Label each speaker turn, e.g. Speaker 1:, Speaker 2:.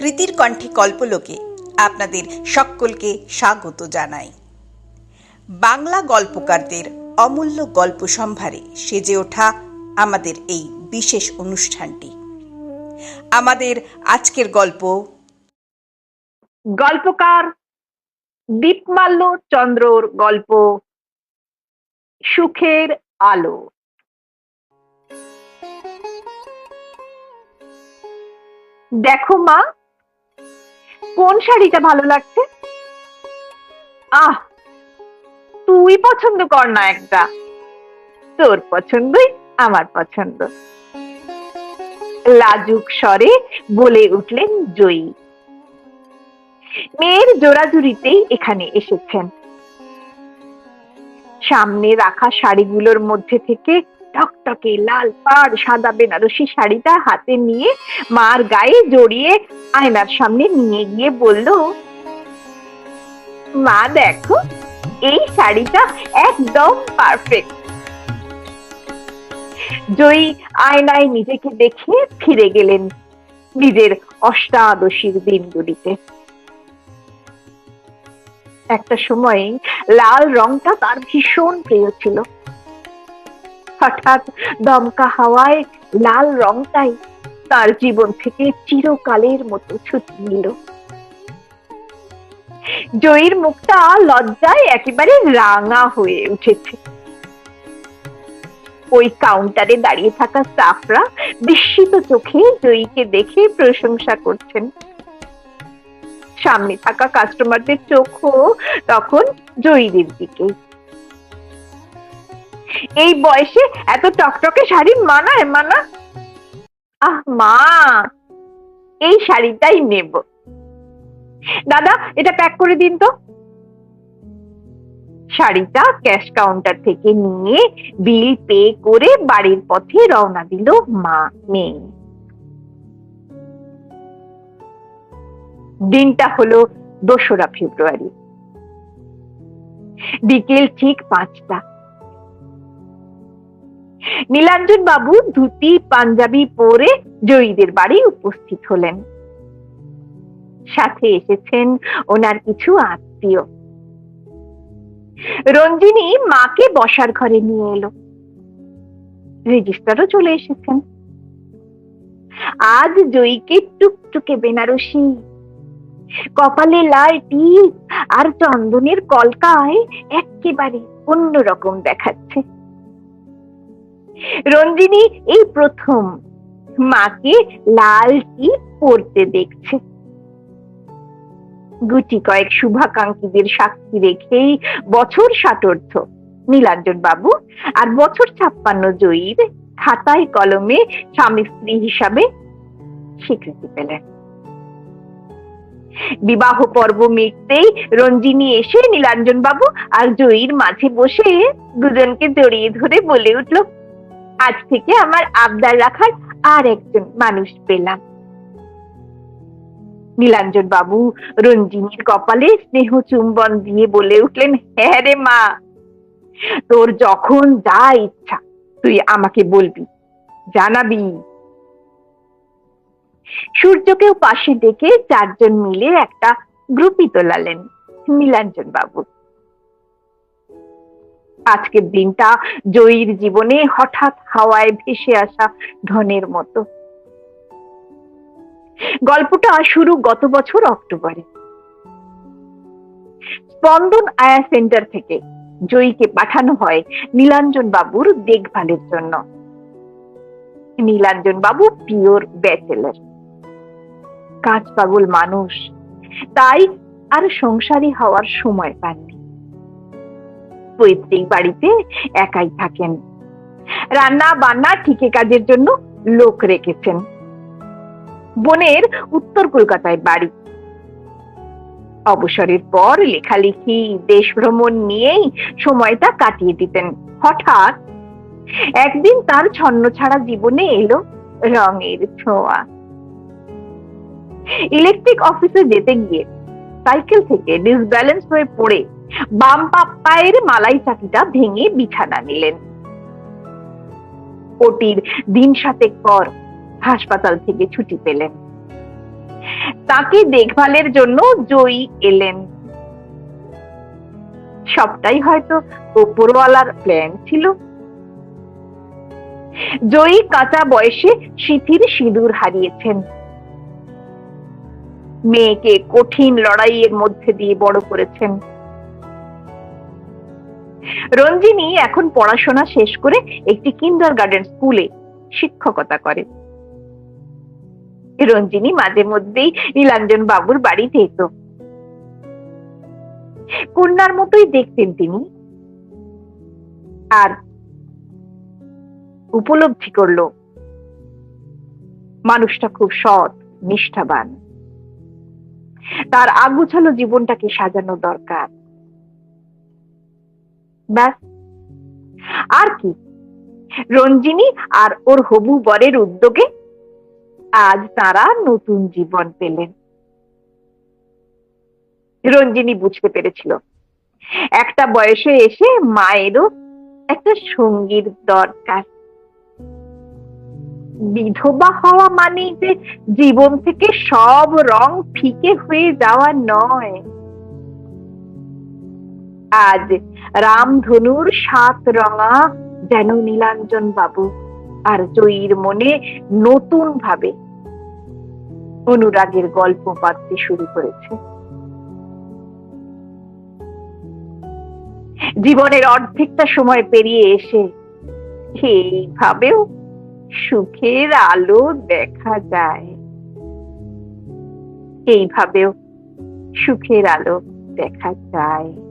Speaker 1: কৃতির কণ্ঠে কল্পলোকে আপনাদের সকলকে স্বাগত জানাই। বাংলা গল্পকারদের অমূল্য গল্প সম্ভারে সেজে ওঠা আমাদের এই বিশেষ অনুষ্ঠানটি। আমাদের আজকের গল্প
Speaker 2: গল্পকার দীপমাল্য চন্দ্রর গল্প, সুখের আলো। দেখো মা কোন শাড়িটা ভালো লাগছে? আহ, তুই পছন্দ কর না একটা। তোর পছন্দই আমার পছন্দ। লাজুক স্বরে বলে উঠলেন জয়ী। মেয়ের জোড়াজুড়িতেই এখানে এসেছেন। সামনে রাখা শাড়িগুলোর মধ্যে থেকে টকটকে লাল পাড় সাদা বেনারসি শাড়িটা হাতে নিয়ে মার গায়ে জড়িয়ে আয়নার সামনে নিয়ে গিয়ে বলল, মা, দেখো, এই শাড়িটা একদম পারফেক্ট জয়ী আয়নায় নিজেকে দেখে ফিরে গেলেন নিজের অষ্টাদশীর দিনগুলিতে। একটা সময় লাল রংটা তার ভীষণ প্রিয় ছিল। হঠাৎ দমকা হাওয়ায় লাল রংটাই তার জীবন থেকে চিরকালের মতো ছুটি নিল। জয়ীর মুখটা লজ্জায় একেবারে রাঙা হয়ে উঠেছে। ওই কাউন্টারে দাঁড়িয়ে থাকা স্টাফরা বিস্মিত চোখে জয়ীকে দেখে প্রশংসা করছেন। সামনে থাকা কাস্টমারদের চোখও তখন জয়ীদের দিকে এই বয়সে এত টকটকে শাড়ি মানায়, মানা? আহ, মা, এই শাড়িটাই নেব। দাদা, এটা প্যাক করে দিন তো। শাড়িটা ক্যাশ কাউন্টার থেকে নিয়ে বিল পে করে বাড়ির পথে রওনা দিল মা, মেয়ে। দিনটা হলো দোসরা ফেব্রুয়ারি। বিকেল ঠিক পাঁচটা। নীলাঞ্জন বাবু ধুতি, পাঞ্জাবি পরে জয়ীদের বাড়ি উপস্থিত হলেন। সাথে এসেছেন ওনার কিছু আত্মীয়। রঞ্জিনী মাকে বসার ঘরে নিয়ে এলো। রেজিস্টারও চলে এসেছেন। আজ জয়ীকে টুকটুকে বেনারসি। কপালে লাল টিপ আর চন্দনের কলকায় একেবারে অন্যরকম দেখাচ্ছে। রঞ্জিনী এই প্রথম মাকে লাল টিপ পরতে দেখছে। গুটি কয়েক শুভাকাঙ্ক্ষীদের সাক্ষী রেখেই বছর ষাটোর্ধ নীলাঞ্জন বাবু আর বছর ছাপ্পান্ন জয়ীর খাতায় কলমে স্বামী স্ত্রী হিসাবে স্বীকৃতি পেলেন। বিবাহ পর্ব মিটতেই রঞ্জিনী এসে নীলাঞ্জন বাবু আর জয়ীর মাঝে বসে দুজনকে জড়িয়ে ধরে বলে উঠল আজ থেকে আমার আবদার রাখার আর একজন মানুষ পেলাম। নীলাঞ্জন বাবু রঞ্জিনীর কপালে স্নেহ চুম্বন দিয়ে বলে উঠলেন হ্যাঁ রে মা, তোর যখন যা ইচ্ছা তুই আমাকে বলবি, জানাবি। সূর্যকেও পাশে ডেকে চারজন মিলে একটা গ্রুপই তোলালেন নীলাঞ্জন বাবু। আজকের দিনটা জয়ীর জীবনে হঠাৎ হাওয়ায় ভেসে আসা ধনের মতো। গল্পটা শুরু গত বছর অক্টোবরে। স্পন্দন আয়া সেন্টার থেকে জয়ীকে পাঠানো হয় নীলাঞ্জন বাবুর দেখভালের জন্য। নীলাঞ্জন বাবু পিওর ব্যাচেলার। কাজ পাগল মানুষ। তাই আর সংসারী হওয়ার সময় পাননি। পৈতৃক বাড়িতে একাই থাকেন। রান্না বান্না ঠিকে কাজের জন্য লোক রেখেছেন। বোনের উত্তর কলকাতায় বাড়ি। অবসরের পর লেখালেখি, দেশ ভ্রমণ নিয়েই সময়টা কাটিয়ে দিতেন। হঠাৎ একদিন তার ছন্ন ছাড়া জীবনে এলো রঙের ছোঁয়া। ইলেকট্রিক অফিসে যেতে গিয়ে সাইকেল থেকে ডিসব্যালেন্স হয়ে পড়ে বাম পা পায়ের মালাই চাকিটা ভেঙে বিছানা নিলেন। ওটির দিন সাতেক পর হাসপাতাল থেকে ছুটি পেলেন। তাকে দেখভালের জন্য জয়ী এলেন। সবটাই হয়তো ওপরওয়ালার প্ল্যান ছিল। জয়ী কাঁচা বয়সে সিথির সিঁদুর হারিয়েছেন। মেয়েকে কঠিন লড়াইয়ের মধ্যে দিয়ে বড় করেছেন। রঞ্জিনী এখন পড়াশোনা শেষ করে একটি কিন্ডার গার্ডেন স্কুলে শিক্ষকতা করে। রঞ্জিনী মাঝে মধ্যেই নীলাঞ্জন বাবুর বাড়িতে যেত কন্যার মতোই দেখতেন তিনি। আর উপলব্ধি করল, মানুষটা খুব সৎ, নিষ্ঠাবান। তার আগুছালো জীবনটাকে সাজানো দরকার। ব্যাস। আর কি? রঞ্জিনী আর ওর হবু বরের উদ্যোগে আজ তারা নতুন জীবন পেলেন। রঞ্জিনী বুঝতে পেরেছিল। একটা বয়সে এসে মায়েরও একটা সঙ্গীর দরকার। বিধবা হওয়া মানে যে জীবন থেকে সব রং ফিকে হয়ে যাওয়া নয়। আজ রামধনুর সাত রঙা যেন নীলাঞ্জন বাবু আর জয়ীর মনে নতুন ভাবে অনুরাগের গল্প বাঁধতে শুরু করেছে। জীবনের অর্ধেকটা সময় পেরিয়ে এসে এইভাবেও সুখের আলো দেখা যায়। এইভাবেও সুখের আলো দেখা যায়।